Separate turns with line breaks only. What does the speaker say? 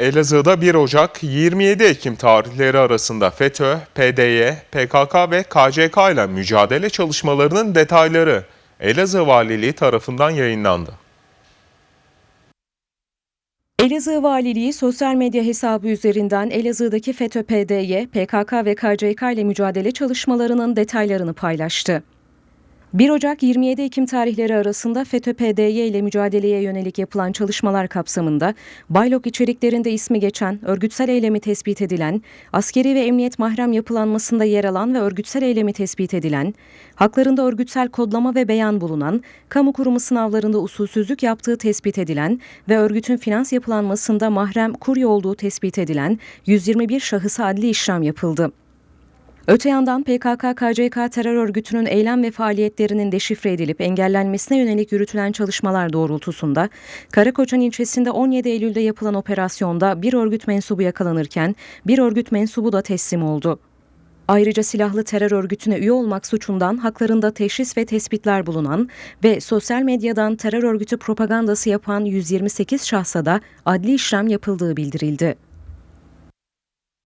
Elazığ'da 1 Ocak 27 Ekim tarihleri arasında FETÖ, PDY, PKK ve KCK ile mücadele çalışmalarının detayları Elazığ Valiliği tarafından yayınlandı.
Elazığ Valiliği sosyal medya hesabı üzerinden Elazığ'daki FETÖ-PDY, PKK ve KCK ile mücadele çalışmalarının detaylarını paylaştı. 1 Ocak 27 Ekim tarihleri arasında FETÖ-PDY ile mücadeleye yönelik yapılan çalışmalar kapsamında Baylok içeriklerinde ismi geçen, örgütsel eylemi tespit edilen, askeri ve emniyet mahrem yapılanmasında yer alan ve örgütsel eylemi tespit edilen, haklarında örgütsel kodlama ve beyan bulunan, kamu kurumu sınavlarında usulsüzlük yaptığı tespit edilen ve örgütün finans yapılanmasında mahrem kurye olduğu tespit edilen 121 şahısa adli işlem yapıldı. Öte yandan PKK-KCK terör örgütünün eylem ve faaliyetlerinin deşifre edilip engellenmesine yönelik yürütülen çalışmalar doğrultusunda Karakoçan ilçesinde 17 Eylül'de yapılan operasyonda bir örgüt mensubu yakalanırken bir örgüt mensubu da teslim oldu. Ayrıca silahlı terör örgütüne üye olmak suçundan haklarında teşhis ve tespitler bulunan ve sosyal medyadan terör örgütü propagandası yapan 128 şahsa da adli işlem yapıldığı bildirildi.